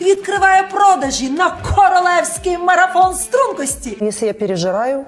відкриває продажі на королевський марафон стрункості. Якщо я пережираю,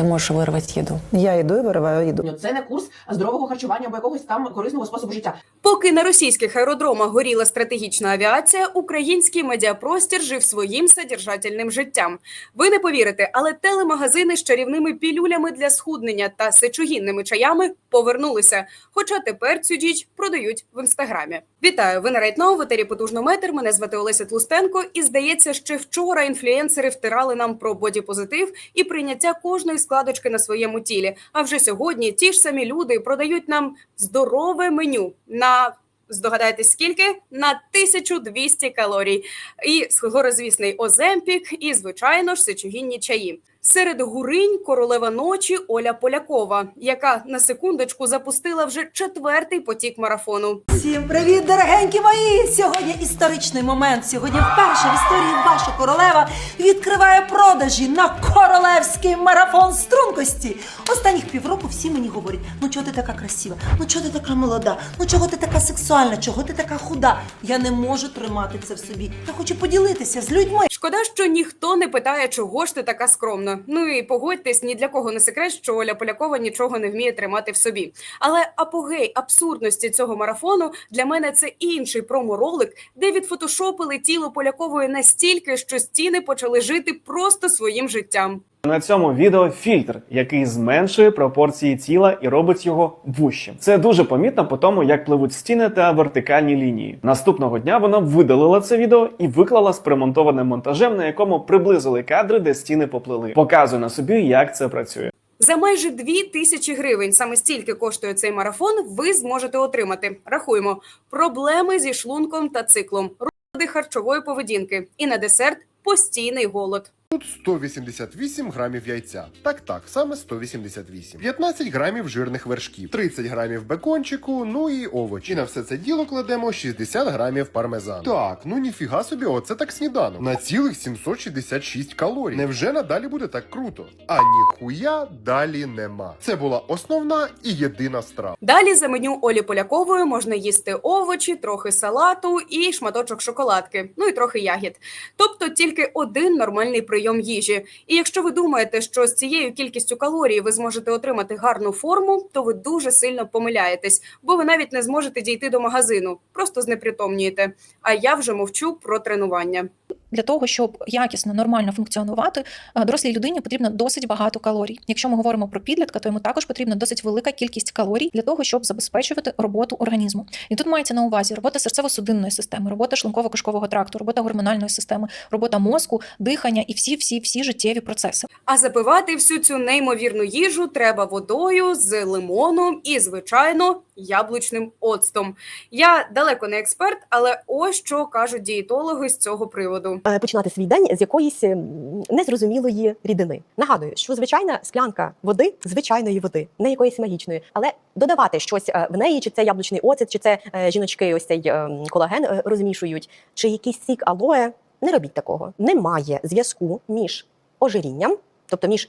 Ти можеш вирвати їду. я иду и вырываю еду. Це не курс здорового харчування або якогось там корисного способу життя. Поки на російських аеродромах горіла стратегічна авіація, український медіапростір жив своїм содержательним життям. Ви не повірите, але телемагазини з чарівними пілюлями для схуднення та сечогінними чаями повернулися. Хоча тепер цю діч продають в інстаграмі. Вітаю! Ви на Райтноу, в етері потужно метр. Мене звати Олеся Тлустенко. І здається, ще вчора інфлюенсери втирали нам про бодіпозитив і прийняття кожної складочки на своєму тілі. А вже сьогодні ті ж самі люди продають нам здорове меню на здогадайтесь скільки? На 1200 калорій. І скорозвісний оземпік, і звичайно ж сечогінні чаї. Серед гуринь королева ночі Оля Полякова, яка на секундочку запустила вже четвертий потік марафону. Всім привіт, дорогенькі мої! Сьогодні історичний момент. Сьогодні вперше в історії ваша королева відкриває продажі на королевський марафон стрункості. Останніх півроку всі мені говорять: ну чого ти така красива? Ну чого ти така молода? Ну чого ти така сексуальна? Чого ти така худа? Я не можу тримати це в собі. Я хочу поділитися з людьми. Шкода, що ніхто не питає, чого ж ти така скромна. Ну і погодьтесь, ні для кого не секрет, що Оля Полякова нічого не вміє тримати в собі. Але апогей абсурдності цього марафону для мене це інший проморолик, де відфотошопили тіло Полякової настільки, що стіни почали жити просто своїм життям. На цьому відео фільтр, який зменшує пропорції тіла і робить його вущим. Це дуже помітно по тому, як пливуть стіни та вертикальні лінії. Наступного дня вона видалила це відео і виклала з примонтованим монтажем, на якому приблизили кадри, де стіни поплили. Показує на собі, як це працює. За майже дві тисячі гривень, саме стільки коштує цей марафон, ви зможете отримати. Рахуємо проблеми зі шлунком та циклом, розлади харчової поведінки і на десерт постійний голод. Тут 188 грамів яйця. Так, так, саме 188. 15 грамів жирних вершків, 30 грамів бекончику, ну і овочі. І на все це діло кладемо 60 грамів пармезану. Так, ну ніфіга собі, оце так сніданок. На цілих 766 калорій. Невже надалі буде так круто? А ніхуя далі нема. Це була основна і єдина страва. Далі за меню Олі Полякової можна їсти овочі, трохи салату і шматочок шоколадки, ну і трохи ягід. Тобто тільки один нормальний прийом їжі. І якщо ви думаєте, що з цією кількістю калорій ви зможете отримати гарну форму, то ви дуже сильно помиляєтесь, бо ви навіть не зможете дійти до магазину, просто знепритомнієте. А я вже мовчу про тренування. Для того, щоб якісно, нормально функціонувати, е, дорослій людині потрібно досить багато калорій. Якщо ми говоримо про підлітка, то йому також потрібна досить велика кількість калорій для того, щоб забезпечувати роботу організму. І тут мається на увазі робота серцево-судинної системи, робота шлунково-кишкового тракту, робота гормональної системи, робота мозку, дихання і всі, всі, всі життєві процеси. А запивати всю цю неймовірну їжу треба водою з лимоном і, звичайно, яблучним оцтом. Я далеко не експерт, але ось що кажуть дієтологи з цього приводу. Е, починати свій день з якоїсь ем, незрозумілої рідини. Нагадую, що звичайна склянка води звичайної води, не якоїсь магічної, але додавати щось е, в неї, чи це яблучний оцет, чи це е, жіночки, ось цей ем, колаген розмішують, чи якийсь сік алоє. Не робіть такого. Немає зв'язку між ожирінням, тобто між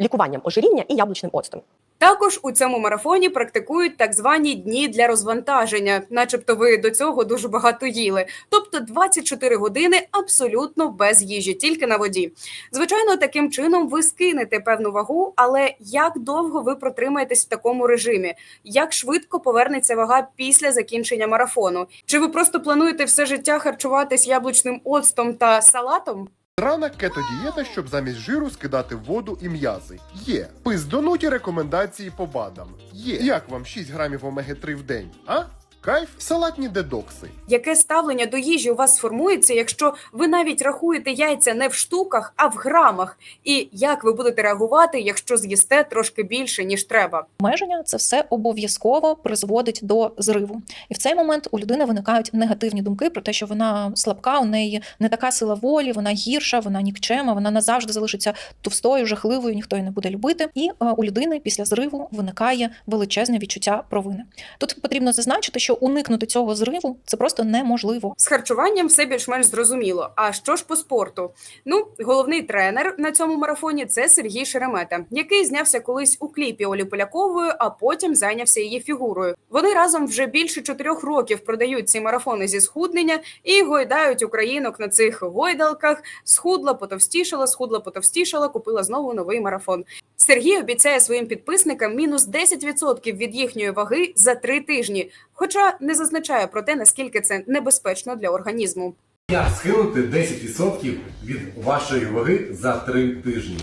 лікуванням ожиріння і яблучним оцтом. Також у цьому марафоні практикують так звані дні для розвантаження, начебто ви до цього дуже багато їли. Тобто 24 години абсолютно без їжі, тільки на воді. Звичайно, таким чином ви скинете певну вагу, але як довго ви протримаєтесь в такому режимі? Як швидко повернеться вага після закінчення марафону? Чи ви просто плануєте все життя харчуватись яблучним оцтом та салатом? Рана кето-дієта, щоб замість жиру скидати воду і м'язи. Є. Пиздонуті рекомендації по БАДам. Є. Як вам 6 грамів омеги-3 в день? А? Кайф? Салатні дедокси. Яке ставлення до їжі у вас сформується, якщо ви навіть рахуєте яйця не в штуках, а в грамах? І як ви будете реагувати, якщо з'їсте трошки більше ніж треба? Обмеження це все обов'язково призводить до зриву. І в цей момент у людини виникають негативні думки про те, що вона слабка, у неї не така сила волі, вона гірша, вона нікчема, вона назавжди залишиться товстою, жахливою, ніхто її не буде любити. І е, у людини після зриву виникає величезне відчуття провини. Тут потрібно зазначити, що що уникнути цього зриву це просто неможливо. З харчуванням все більш-менш зрозуміло. А що ж по спорту? Ну, головний тренер на цьому марафоні це Сергій Шеремета, який знявся колись у кліпі Олі Полякової, а потім зайнявся її фігурою. Вони разом вже більше чотирьох років продають ці марафони зі схуднення і гойдають українок на цих гойдалках. Схудла, потовстішала, схудла, потовстішала, купила знову новий марафон. Сергій обіцяє своїм підписникам мінус 10% від їхньої ваги за три тижні, хоча не зазначає про те, наскільки це небезпечно для організму. Як скинути 10% від вашої ваги за 3 тижні?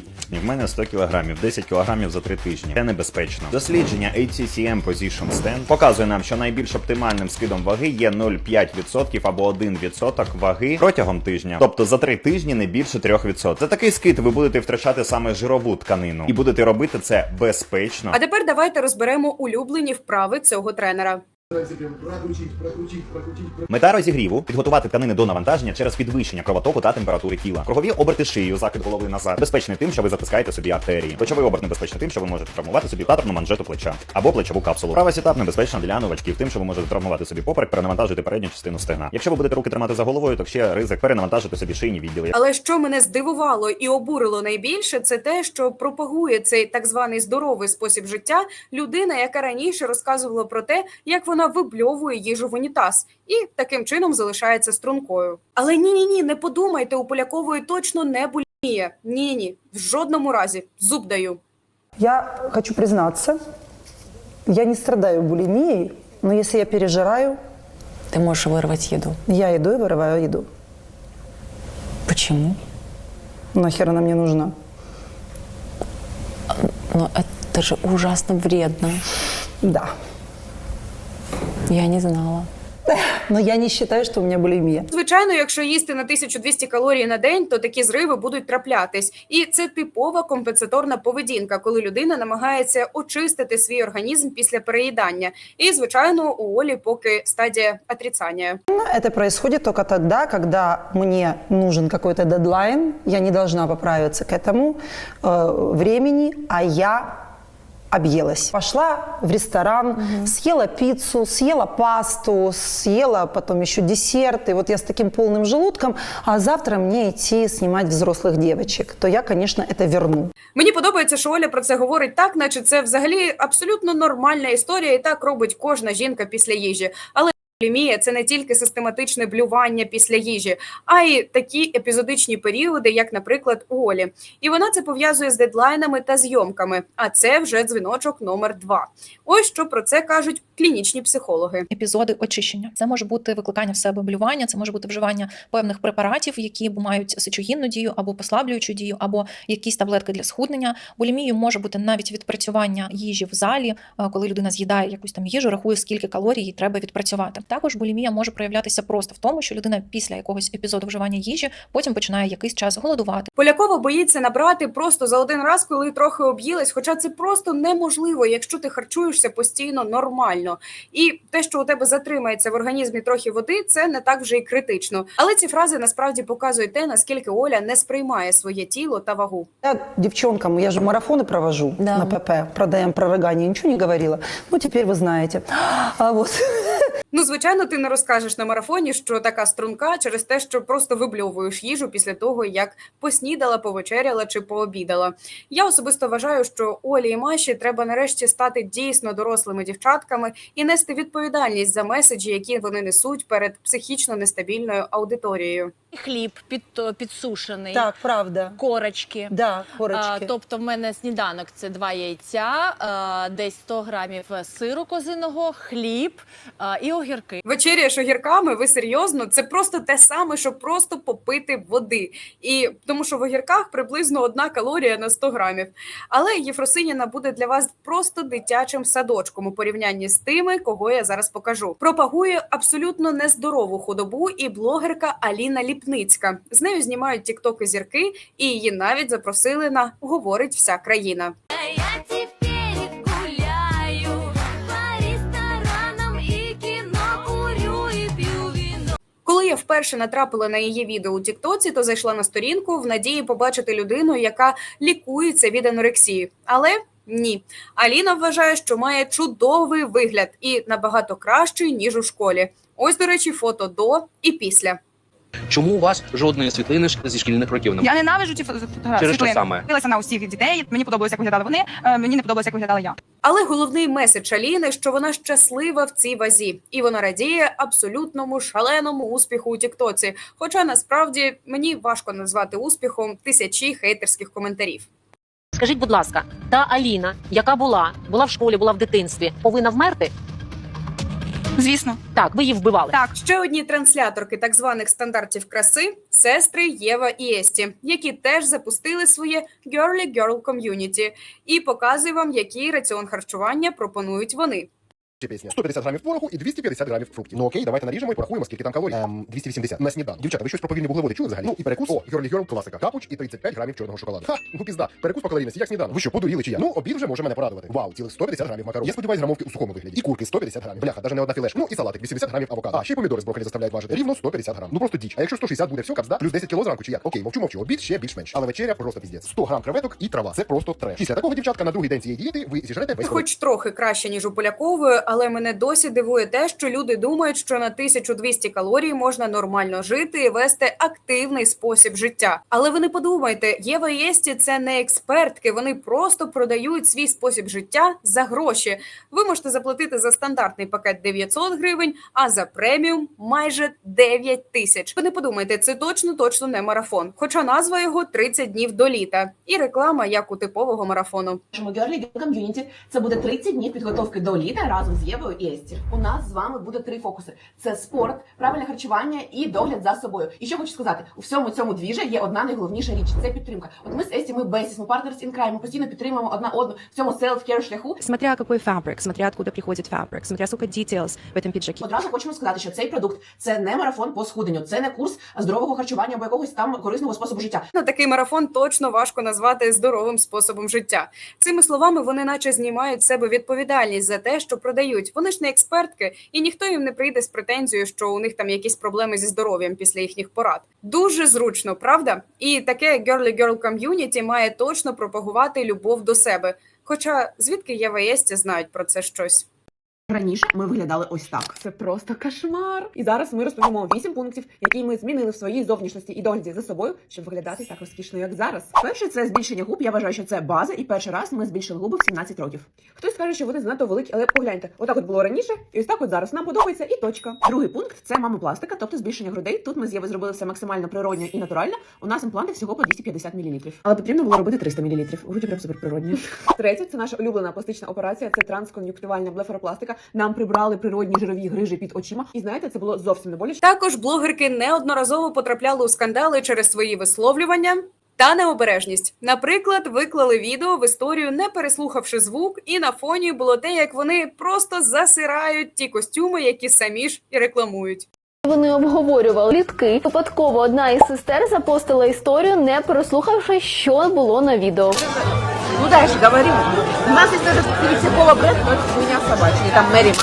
В мене 100 кг, 10 кг за 3 тижні. Це небезпечно. Дослідження ATCM Position Stand показує нам, що найбільш оптимальним скидом ваги є 0,5% або 1% ваги протягом тижня. Тобто за 3 тижні не більше 3%. За такий скид ви будете втрачати саме жирову тканину і будете робити це безпечно. А тепер давайте розберемо улюблені вправи цього тренера. Мета розігріву підготувати тканини до навантаження через підвищення кровотоку та температури тіла. Кругові оберти шиєю, закид голови назад. Безпечний тим, що ви затискаєте собі артерії. Плечовий оберт небезпечний тим, що ви можете травмувати собі татарну манжету плеча або плечову капсулу. Права сітап небезпечна для новачків, тим, що ви можете травмувати собі поперек, перенавантажити передню частину стегна. Якщо ви будете руки тримати за головою, то ще ризик перенавантажити собі шийні відділи. Але що мене здивувало і обурило найбільше, це те, що пропагує цей так званий здоровий спосіб життя людина, яка раніше розказувала про те, як вона вибльовує їжу в унітаз і таким чином залишається стрункою. Але ні, ні, ні, не подумайте, у Полякової точно не булімія. Ні, ні, в жодному разі зуб даю. Я хочу признаться, я не страдаю булимией, но если я пережираю, Ты можешь вырвать еду. я иду и вырываю еду. Почему? Нахер она мне нужна? Но это же ужасно вредно. Да. Я не знала. Но я не считаю, что у меня булимия. Звичайно, якщо їсти на 1200 калорій на день, то такі зриви будуть траплятись, і це типова компенсаторна поведінка, коли людина намагається очистити свій організм після переїдання. І звичайно, у Олі поки стадія отрицання. Это происходит только тогда, когда мне нужен какой-то дедлайн, я не должна поправиться к этому э, времени, а я объелась. Пошла в ресторан, съела пиццу, съела пасту, съела потом еще десерт, и вот я с таким полным желудком, а завтра мне идти снимать взрослых девочек, то я, конечно, это верну. Мені подобається, що Оля про це говорить так, наче це взагалі абсолютно нормальна історія, і так робить кожна жінка після їжі. Але булімія – це не тільки систематичне блювання після їжі, а й такі епізодичні періоди, як, наприклад, у Олі. І вона це пов'язує з дедлайнами та зйомками. А це вже дзвіночок номер два. Ось що про це кажуть клінічні психологи. епізоди очищення. Це може бути викликання в себе блювання, це може бути вживання певних препаратів, які мають сечогінну дію або послаблюючу дію, або якісь таблетки для схуднення. Булімію може бути навіть відпрацювання їжі в залі, е, коли людина з'їдає якусь там їжу, рахує, скільки калорій їй треба відпрацювати. Також булімія може проявлятися просто в тому, що людина після якогось епізоду вживання їжі потім починає якийсь час голодувати. Полякова боїться набрати просто за один раз, коли трохи об'їлась, хоча це просто неможливо, якщо ти харчуєшся постійно нормально. І те, що у тебе затримається в організмі трохи води, це не так вже й критично. Але ці фрази насправді показують те, наскільки Оля не сприймає своє тіло та вагу. Я девчонкам, я же марафоны провожу Да. на ПП, продаем прорыгание, ничего не говорила. Ну, теперь вы знаете. А вот Ну, звичайно, ти не розкажеш на марафоні, що така струнка через те, що просто вибльовуєш їжу після того, як поснідала, повечеряла чи пообідала. Я особисто вважаю, що Олі і Маші треба нарешті стати дійсно дорослими дівчатками і нести відповідальність за меседжі, які вони несуть перед психічно нестабільною аудиторією. Хліб під, підсушений, так, правда. корочки. Да, корочки. А, тобто, в мене сніданок це два яйця, а, десь 100 грамів сиру козиного, хліб а, і огірки. Вечеряєш огірками, ви серйозно? Це просто те саме, що просто попити води. І тому що в огірках приблизно одна калорія на 100 грамів. Але Єфросиніна буде для вас просто дитячим садочком у порівнянні з тими, кого я зараз покажу. Пропагує абсолютно нездорову худобу і блогерка Аліна Ліпницька. З нею знімають тіктоки зірки, і її навіть запросили на говорить вся країна. Коли я вперше натрапила на її відео у Тіктоці, то зайшла на сторінку в надії побачити людину, яка лікується від анорексії. Але Ні. Аліна вважає, що має чудовий вигляд і набагато кращий, ніж у школі. Ось, до речі, фото до і після. Чому у вас жодної світлини зі шкільних років немає? Я ненавижу ці фотографії. Через що саме? Дивилася на усіх дітей. Мені подобалося, як виглядали вони. Мені не подобалося, як виглядала я. Але головний меседж Аліни, що вона щаслива в цій вазі, і вона радіє абсолютному шаленому успіху у Тіктоці. Хоча насправді мені важко назвати успіхом тисячі хейтерських коментарів. Скажіть, будь ласка, та Аліна, яка була, була в школі, була в дитинстві, повинна вмерти? Звісно, Так, ви її вбивали. так. Ще одні трансляторки так званих стандартів краси сестри Єва і Есті, які теж запустили своє Girly Girl Community і показую вам, який раціон харчування пропонують вони. Пісня. 150 грамів творогу і 250 грамів фруктів. Ну окей, давайте наріжемо і порахуємо, скільки там калорій. Ем, 280 на сніданок. Дівчата, ви щось про повільні вуглеводи чули взагалі? Ну і перекус. О, Girly Girl класика. Капуч і 35 грамів чорного шоколаду. Ха, ну пізда. Перекус по калорійності, як сніданок. Ви що, подуріли чи я? Ну, обід вже може мене порадувати. Вау, цілих 150 грамів макарон. Я сподіваюсь, грамовки у сухому вигляді. І курки 150 грамів. Бляха, навіть не одна філешка. Ну і салатик 80 грамів авокадо. А ще й помідори з брокколі заставляють важити. Рівно 150 грам. Ну просто діч. А якщо 160 буде все, капзда, плюс 10 кіло зранку чи як? Окей, мовчу, мовчу. Обід ще більш-менш. Але вечеря просто піздець. 100 грам креветок і трава. Це просто треш. Після такого дівчатка на другий день цієї дієти ви зіжрете весь Хоч трохи краще ніж у Полякової, але мене досі дивує те, що люди думають, що на 1200 калорій можна нормально жити і вести активний спосіб життя. Але ви не подумайте, Єва і Есті – це не експертки. Вони просто продають свій спосіб життя за гроші. Ви можете заплатити за стандартний пакет 900 гривень, а за преміум майже 9 тисяч. Ви не подумайте, це точно точно не марафон. Хоча назва його 30 днів до літа, і реклама як у типового марафону. Girly Community це буде 30 днів підготовки до літа разом Євою і Есті. У нас з вами буде три фокуси: це спорт, правильне харчування і догляд за собою. І що хочу сказати, у всьому цьому двіжі є одна найголовніша річ це підтримка. От ми з Есті, ми бесіс, ми in crime, ми постійно підтримуємо одна одну в цьому self-care шляху. Смотря какой фабрик, смотря откуда приходит фабрик, смотря сколько details в этом пиджаке. Одразу хочемо сказати, що цей продукт це не марафон по схуденню, це не курс здорового харчування або якогось там корисного способу життя. Ну, такий марафон точно важко назвати здоровим способом життя. Цими словами вони наче знімають з себе відповідальність за те, що продають. Вони ж не експертки, і ніхто їм не прийде з претензією, що у них там якісь проблеми зі здоров'ям після їхніх порад. Дуже зручно, правда? І таке girly girl community має точно пропагувати любов до себе. Хоча звідки я і знають про це щось? Раніше ми виглядали ось так. Це просто кошмар. І зараз ми розповімо вісім пунктів, які ми змінили в своїй зовнішності і догляді за собою, щоб виглядати так розкішно, як зараз. Перше це збільшення губ. Я вважаю, що це база, і перший раз ми збільшили губи в 17 років. Хтось скаже, що вони занадто великі, але погляньте, отак от було раніше, і ось так от зараз нам подобається і точка. Другий пункт це мамопластика, тобто збільшення грудей. Тут ми з Євою зробили все максимально природньо і натурально. У нас імпланти всього по 250 мл. Але потрібно було робити 300 мл. Груді прям суперприродні. Третє це наша улюблена пластична операція. Це транскон'юктивальна блефаропластика. Нам прибрали природні жирові грижі під очима. І знаєте, це було зовсім не боляче. Також блогерки неодноразово потрапляли у скандали через свої висловлювання. Та необережність. Наприклад, виклали відео в історію, не переслухавши звук, і на фоні було те, як вони просто засирають ті костюми, які самі ж і рекламують. Вони обговорювали літки. Випадково одна із сестер запостила історію, не прослухавши, що було на відео. Ну дальше говорим. У нас есть даже пересекова бренд, но это хуйня. Там Мэри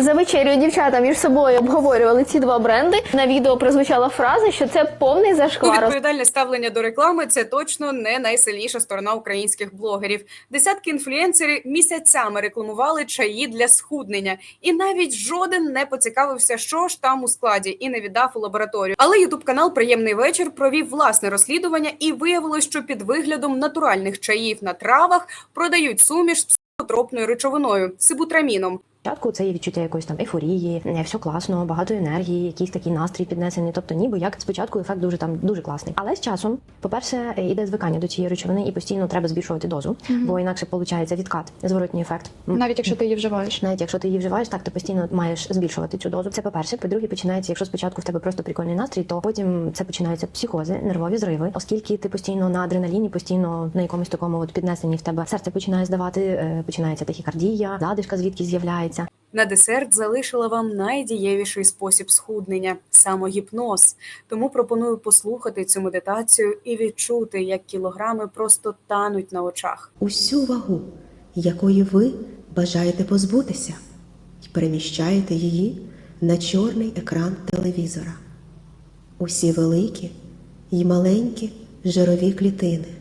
За вечерю дівчата між собою обговорювали ці два бренди. На відео прозвучала фраза, що це повний Ну, зашквар. відповідальне ставлення до реклами це точно не найсильніша сторона українських блогерів. Десятки інфлюенсерів місяцями рекламували чаї для схуднення, і навіть жоден не поцікавився, що ж там у складі, і не віддав у лабораторію. Але ютуб канал Приємний вечір провів власне розслідування, і виявилось, що під виглядом натуральних чаїв на травах продають суміш з психотропною речовиною сибутраміном. Спочатку це є відчуття якоїсь там ейфорії, е, все класно, багато енергії, якийсь такий настрій піднесений. Тобто, ніби як спочатку ефект дуже там дуже класний. Але з часом, по-перше, е, іде звикання до цієї речовини, і постійно треба збільшувати дозу, бо інакше виходить відкат, зворотній ефект. Навіть якщо ти її вживаєш. Навіть якщо ти її вживаєш, так ти постійно маєш збільшувати цю дозу. Це по-перше. По-друге, починається, якщо спочатку в тебе просто прикольний настрій, то потім це починаються психози, нервові зриви, оскільки ти постійно на адреналіні, постійно на якомусь такому от піднесенні в тебе серце починає здавати, е, починається тахікардія, задишка звідки з'являється. На десерт залишила вам найдієвіший спосіб схуднення самогіпноз. Тому пропоную послухати цю медитацію і відчути, як кілограми просто тануть на очах. усю вагу, якої ви бажаєте позбутися, і переміщаєте її на чорний екран телевізора. Усі великі й маленькі жирові клітини.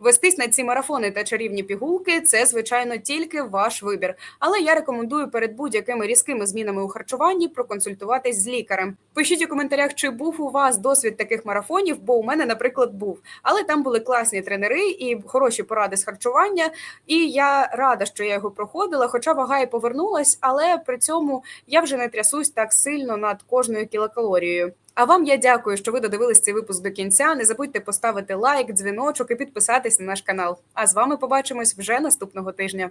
Вестись на ці марафони та чарівні пігулки це звичайно тільки ваш вибір. Але я рекомендую перед будь-якими різкими змінами у харчуванні проконсультуватись з лікарем. Пишіть у коментарях, чи був у вас досвід таких марафонів, бо у мене, наприклад, був. Але там були класні тренери і хороші поради з харчування. І я рада, що я його проходила, хоча вага і повернулась, але при цьому я вже не трясусь так сильно над кожною кілокалорією. А вам я дякую, що ви додивились цей випуск до кінця. Не забудьте поставити лайк, дзвіночок і підписатись на наш канал. А з вами побачимось вже наступного тижня.